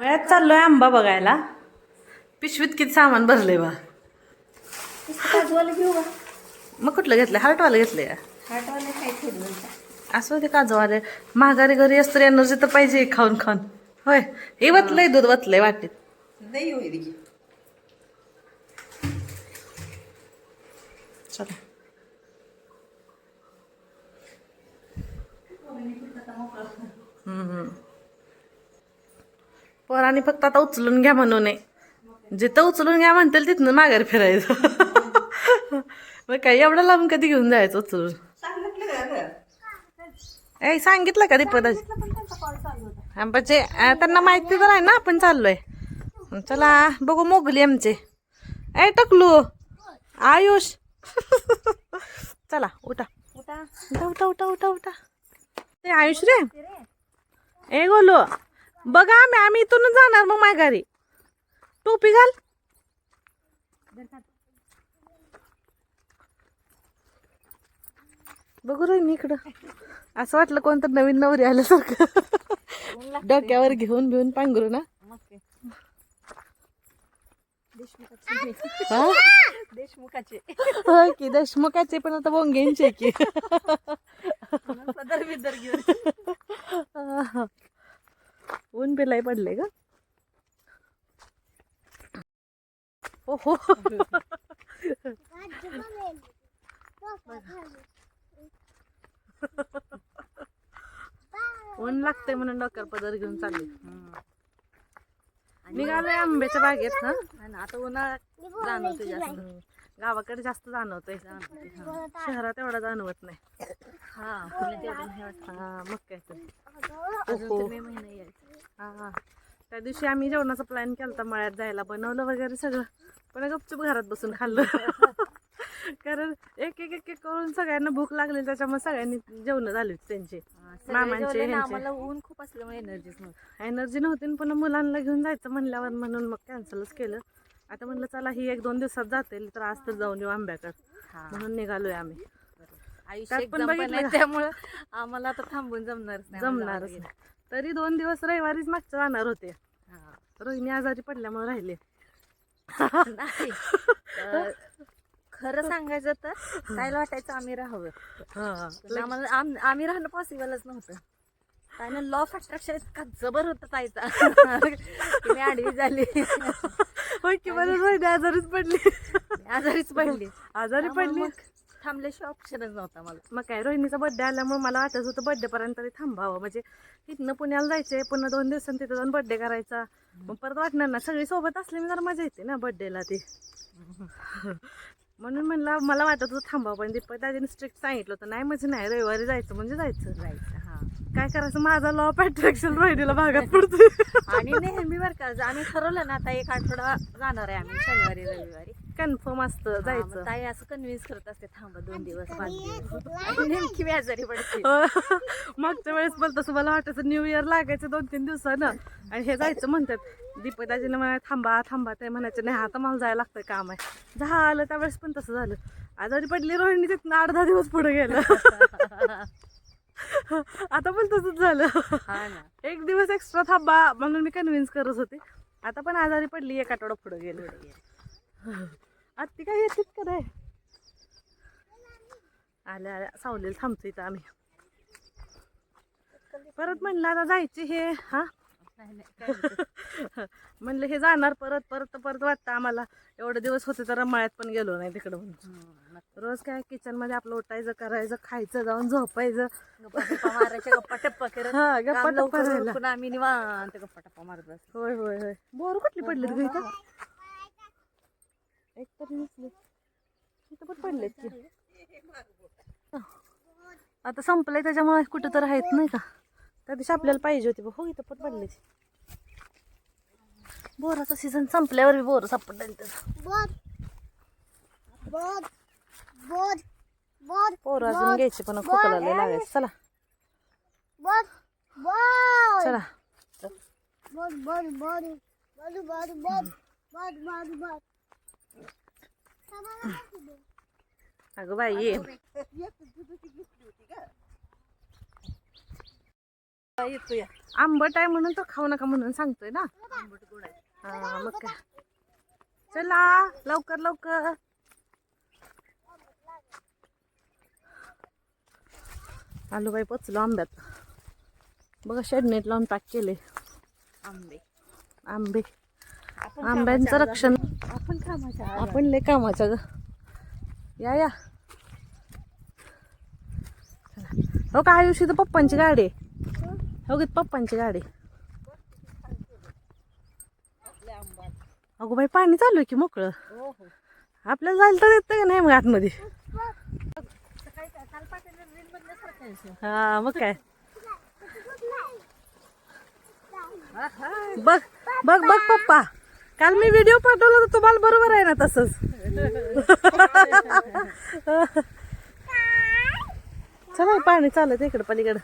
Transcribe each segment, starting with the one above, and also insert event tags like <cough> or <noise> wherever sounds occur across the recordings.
मळ्यात चाललोय आंबा बघायला. पिशवीत किती सामान भरले बा. मग कुठलं घेतलं हार्टवालं घेतलंय का? असं ते काजूवाले. महागारी घरी असतं एनर्जी तर पाहिजे खाऊन खाऊन. होय. हे वतलंय दूध वतलंय वाटीत. चला. हम्म. पोरांनी फक्त आता उचलून घ्या म्हणू नये जिथं उचलून घ्या म्हणतील तिथनं माघारी फिरायचं. <laughs> मग काय एवढं लांब कधी घेऊन जायचं उचलून? सांगितलं का गं? ए सांगितलं का दीपदाजी म्हणजे अं, त्यांना माहिती तर आहे ना आपण चाललोय. चला बघू मोगली आमचे. ए टकलू. आयुष. <laughs> चला उठा. उठा. उठा उठा उठा उठा. उठा ते आयुष रे. ए गोलो. बघा आम्ही आम्ही इथूनच जाणार मग माघारी टोपी घाल. बघू रे इकडं. असं वाटलं कोणतं नवीन नवरी आल्यासारखं. डोक्यावर घेऊन घेऊन पांघरू ना. देशमुखाचे. हा? की देशमुखाचे पण आता बोंगेंचे की. म्हणून पदर पडले का हो हो ऊन लागतंय म्हणून डॉक्टर पदर घेऊन चालले. निघालोय आंब्याच्या बागेत ना आता उन्हाळा जाणवते जास्त. गावाकडे जास्त जाणवतंय <laughs> शहरात एवढा जाणवत नाही. हा. हा मग काय तर. हा त्या दिवशी आम्ही जेवणाचा प्लॅन केला मळ्यात जायला. बनवलं वगैरे सगळं. पण गपचूप घरात बसून खाल्लं. <laughs> कारण एक एक एक एक करून सगळ्यांना भूक लागली त्याच्यामुळे सगळ्यांनी जेवण झाली त्यांची. हा, सगळे मामांचे, ऊन खूप असल्यामुळे नव्हती. एनर्जी नव्हती पुन्हा मुलांना घेऊन जायचं म्हणल्यावर म्हणून मग कॅन्सलच केलं. आता म्हणलं चला ही एक दोन दिवसात जाते तर आज तर जाऊन येऊ आंब्याकडे. हा. म्हणून निघालोय आम्ही. आयुष्य त्यात एक पण जमलं बघितलं नाही का? त्यामुळं आम्हाला आता थांबून जमणारच नाही आम्हाला जमणारच जावं नाही. तरी दोन दिवस रविवारीच मागच्या जाणार होते. लागेल. हा. रोहिणी आजारी पडल्यामुळे राहिले. नाही. अं, <laughs> खरं सांगायचं तर कायला वाटायचं आम्ही राहावं. हा. पण आम्हाला आम- आम्ही राहणं पॉसिबलच नव्हतं. त्यानं लॉ ऑफ अट्रॅक्शन इतका जबर होता ताईचा. <laughs> <laughs> की मी आडवी झाली. होय की बरं रोहिणी आजारीच पडली. आजारीच पडली. आजारी पडली. मग थांबल्याशिवाय ऑप्शनच नव्हता मला. मग काय रोहिणीचा बड्डे आल्यामुळे मला वाटत होतं बड्डे पर्यंत तरी थांबावं. म्हणजे तिथनं पुण्याला जायचंय पुन्हा दोन दिवसांनी तिथं जाऊन बड्डे करायचा. मग परत वाटणार ना सगळी सोबत असली जरा मजा येते ना बड्डेला ती. म्हणून म्हणलं मला वाटत होतं थांबावं पण दीपक दाजीने स्ट्रिक्ट सांगितलं होतं नाही म्हणजे नाही रविवारी जायचं म्हणजे जायचं. जायचं. काय करायचं? माझा लॉ ऑफ अट्रॅक्शन रोहिणीला भागात पडतोय. आणि नेहमी बरं का आम्ही ठरवलं ना आता एक आठवडा जाणार आहे आम्ही शनिवारी रविवारी. कन्फर्म असतं जायचं. ताई असं कन्व्हिन्स करत असते थांबा दोन दिवस पाच दिवस नेमकी मी आजारी पडते. हो. मागच्या वेळेस पण तसं मला वाटायचं न्यू इयर लागायचं दोन तीन दिवसानं. आणि हे जायचं म्हणतात. दीपदाजीने म्हणा थांबा थांबा ते म्हणायचे नाही आता मला जायला लागतंय काम आहे. झालं त्यावेळेस पण तसं झालं. आजारी पडली रोहिणी तिथनं आठ दहा दिवस पुढे गेलं. <laughs> आता पण तसंच झालं. हा ना. एक दिवस एक्स्ट्रा थांबा म्हणून मी कन्व्हिन्स करत होते. आता पण आजारी पडली एक आठवडा पुढे गेलो. आत्ती काय येतात का नाही? आल्या आल्या. सावलेलं थांबतो इथं आम्ही. परत म्हणलं आता जायचे हे हा? नाही नाही. म्हणलं हे जाणार परत परत परत वाटतं आम्हाला. एवढे दिवस होते तर मळ्यात पण गेलो नाही तिकडं म्हणून. रोज काय किचनमध्ये आपलं उठायचं करायचं खायचं जाऊन झोपायचं. गप्पा टप्पा करत. हा गप्पा राहिला. आम्ही निवांत गप्पा टप्पा मारत होय होय होय. बोर कुठली पडली तुझी इथं? एक तरी नसली इथं पण पडलेत की. आता संपलंय त्याच्यामुळे कुठं तर आहेत नाही का? त्या दिवशी आपल्याला पाहिजे होती हो इथं पण पडले बोराचा सीझन संपल्यावर बोर सापडला बोर अजून घ्यायचे पण खोकला लागायचं चला चला अगं बाई येतो या आंबट आहे म्हणून तो खाऊ नका म्हणून सांगतोय ना. आंबट गोड आहे हा मग काय. चला लवकर लवकर. आलू बाई पचलो आंब्यात. बघा शेडनेट लावून पॅक केले आंबे. आंबे. आंब्यांचं रक्षण. आपण कामाच्या. आपण लय कामाच्या ग. या या. हो का आयुषी तर पप्पांची गाडी आहे. हो पप्पांची गाडी. अगो बाई पाणी चालू आहे की मोकळं? आपल्याला जायला तर येतं का नाही मग आतमध्ये? हा मग काय? बघ बघ बघ पप्पा. काल मी व्हिडिओ पाठवला तर तुम्हाला बरोबर आहे ना तसंच. चला पाणी चालत इकडं पलीकडं.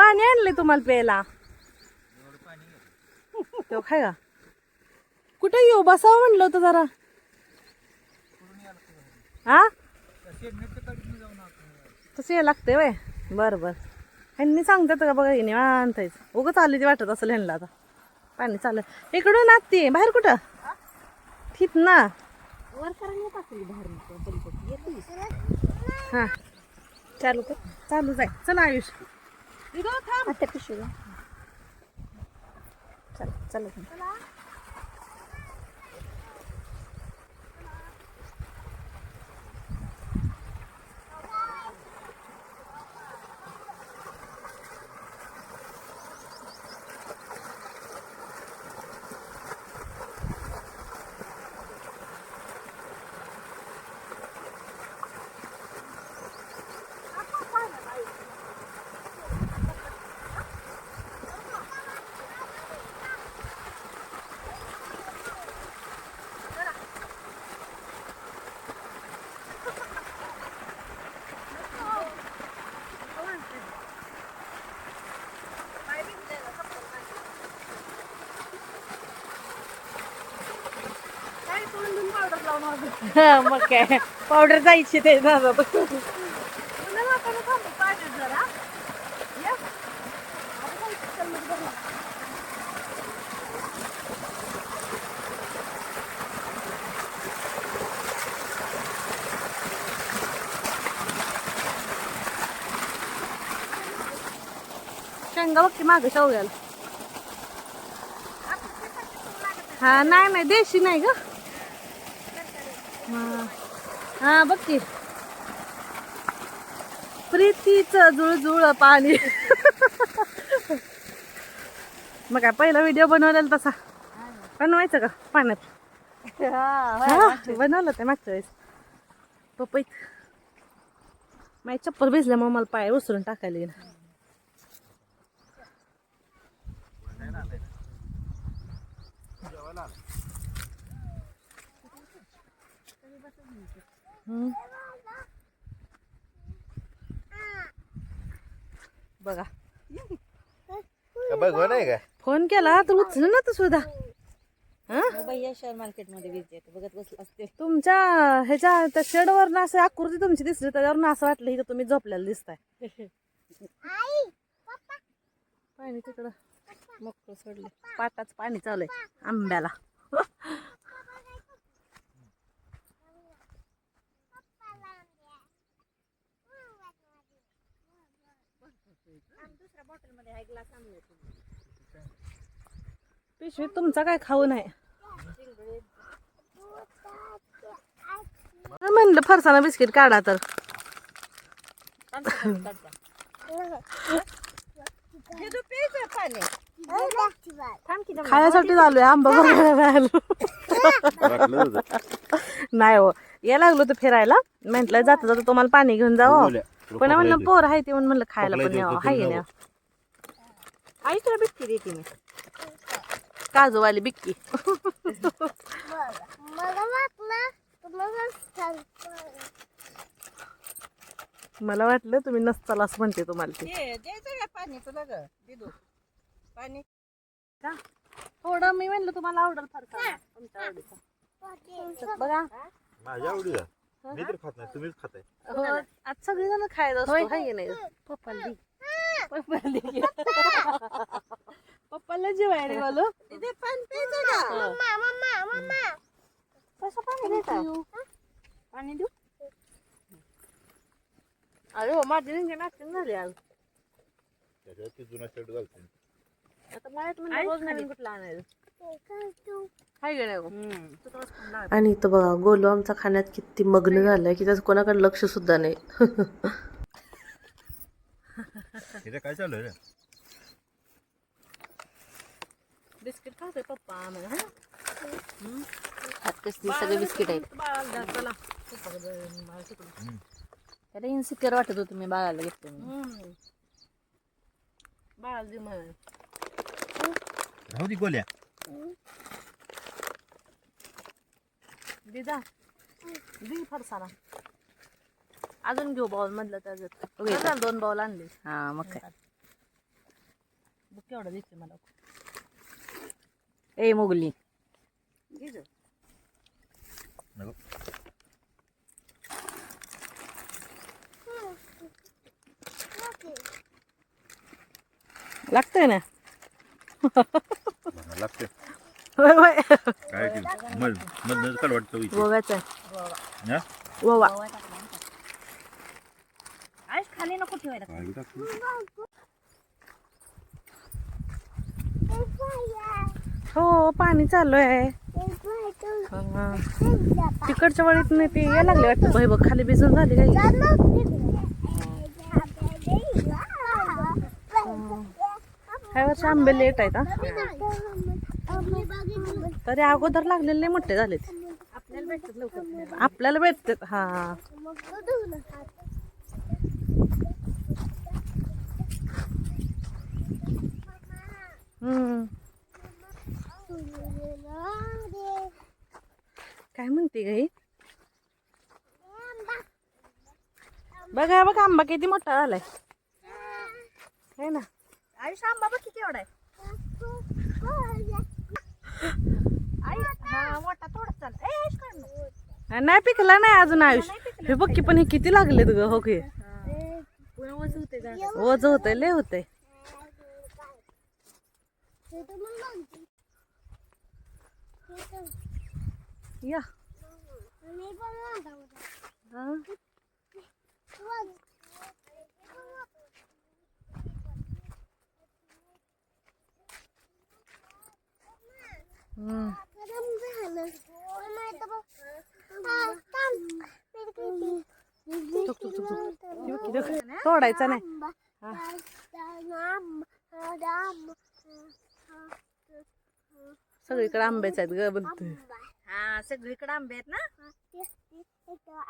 पाणी आणले तुम्हाला प्यायला. तो खाय का कुठे येऊ? बसावं म्हणलं होतं जरा. हा? तसं यायला लागतंय वय बरं बरं. ह्यांनी सांगतात का बघा हिने आणतायच उगं चालली ते वाटत असेल ह्यांना आता. पाणी चालत इकडून आत्ती बाहेर कुठं? ठीक ना हां. चालू कर. चालू जाय चला आयुष. आता पिशवीला चल. चल. मग काय. पावडर जायची ते दादा शेंगा बघ की माग शेवग्याला. हा नाही नाही देशी नाही ग. हा बघ की. प्रीतीच जुळजुळ पाणी. मग काय पहिला व्हिडिओ बनवलेला तसा. बनवायचं का? पाण्यात. बनवलं ते मागच्या वेळेस. पपईत. माझी चप्पल भिजल्यामुळे मला पाय उचलून टाकायला येईल बघा. का बघ नाही का? फोन केला तर उचल ना तू सुद्धा. हा? भैया शेअर मार्केटमध्ये वीज येते बघत बसला असते तुमच्या ह्याच्या त्या शेडवर असं आकृती तुमची दिसली त्याच्यावर असं वाटलं की तुम्ही झोपलेला दिसताय. पाणी तिकडं. मोकळं सोडले पाटाच पाणी चालू आहे आंब्याला. दुसऱ्या बॉटलमध्ये हा ग्लास आणले पिशवीत तुमचा काय खाऊ नाही म्हणलं फरसाना बिस्किट काढा तर. पाणी. थांब की खाण्यासाठी चालू आहे आंबा बघायला. नाही हो या लागलो तर फिरायला. म्हटलं जाता जाता तुम्हाला पाणी घेऊन जावं. पण म्हणलं पोर आहे ते म्हणून म्हणलं खायला पण येतो, यावं तुम्ही हाय. ना आई तुला बिस्किट देते मी. काजूवाली बिक्की मला वाटलं तुम्हाला सांगतो मला वाटलं तुम्ही नसताल असं म्हणते तुम्हाला ते. हे पाणी तुला ग दिदू पाणी. का? थोडं मी म्हणलं तुम्हाला आवडेल तुमच्या आवडीचं. बघा. माझ्या आवडीचा? मी तर खात नाही तुम्हीच खाताय. हो आज सगळेजण खायला असतो हाय की? नाही? पप्पाला दे. पप्पाला दे. पप्पाला जेवायला बोलो मम्मा मम्मा मम्मा. कसं पाणी देता? पाणी देऊ? अरे हो माझी रिंग मॅचिंग झाली आज. त्याच्यावर ती जुना शर्ट घालते आता माहीत म्हणजे रोज नवीन कुठला आणायचं. तू. आणि इथं बघा गोलू आमचा खाण्यात किती मग्न झालाय की त्याचं कोणाकडे लक्ष सुद्धा नाही काय चालू आहे रे बिस्किट खातोय पप्पा आम्हाला हं? सगळे बिस्किट आहेत. त्याला इन्सिक्युअर वाटत होतं मी बाळाला. हं. बाळाला दे मला राहू दे गोल्या दे जा दे फरसाना अजून घेऊ बाउल मधलं. बरं झालं, दोन बाउल आणले. हा मग काय? बघ केवढं दिसते मला. ए मोगली. लागतंय ना? लागते होय होय. काय की मध मधनच काढ वाटतं इथे गोव्याचं हा? ओवा आयुष खाली नको ठेवायला काय टाकतो हो पाणी चालू आहे. हा. तिकडच्या वळीत नाही ते यायला लागले वाटतं. बाई बघ खाली भिजून झाली काय? ह्या वर्षी आंबे लेट आहेत हा. तरी अगोदर लागलेले लय मोठे झालेत. आपल्याला भेटतात लवकर. आपल्याला भेटतात हा. हम्म. काय म्हणते गाई बघा बघा आंबा किती मोठा झालाय. है ना? आयुष्य आंबा बघ किती एवढा आहे आई हा मोठा थोडा चाल ए आयुष काढ ना. नाही पिकला नाही अजून आयुष. हे बघ की पण हे किती लागलेत ग हो की. वज होते लय होतंय. या. हा. हम्म. तुक, तुक, तुक, तुक. हे बघ की, बघ. तोडायचा नाही. सगळीकडे आंब्याच आहेत ग बघ हा सगळीकडे आंबे आहेत ना?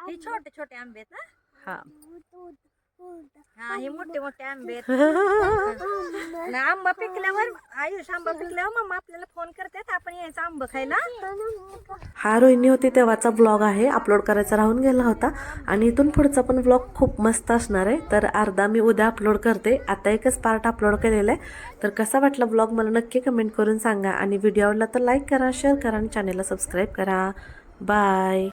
हे छोटे छोटे आंबे आहेत ना? हा. हे मोठे मोठे आंबे आहेत. <laughs> ना आंबा पिकल्यावर आयुष आंबा पिकल्यावर मम्मा आपल्याला फोन करतात आपण यायचं आंबा खायला. हा रोहिणी होती तेव्हाचा ब्लॉग आहे अपलोड करायचा राहून गेला होता. आणि इथून पुढचा पण ब्लॉग खूप मस्त असणार आहे. तर अर्धा मी उद्या अपलोड करते. आता एकच पार्ट अपलोड केलेला आहे. तर कसा वाटला ब्लॉग मला नक्की कमेंट करून सांगा. आणि व्हिडिओ आवडला तर लाईक करा शेअर करा आणि चॅनेलला सबस्क्राईब करा. बाय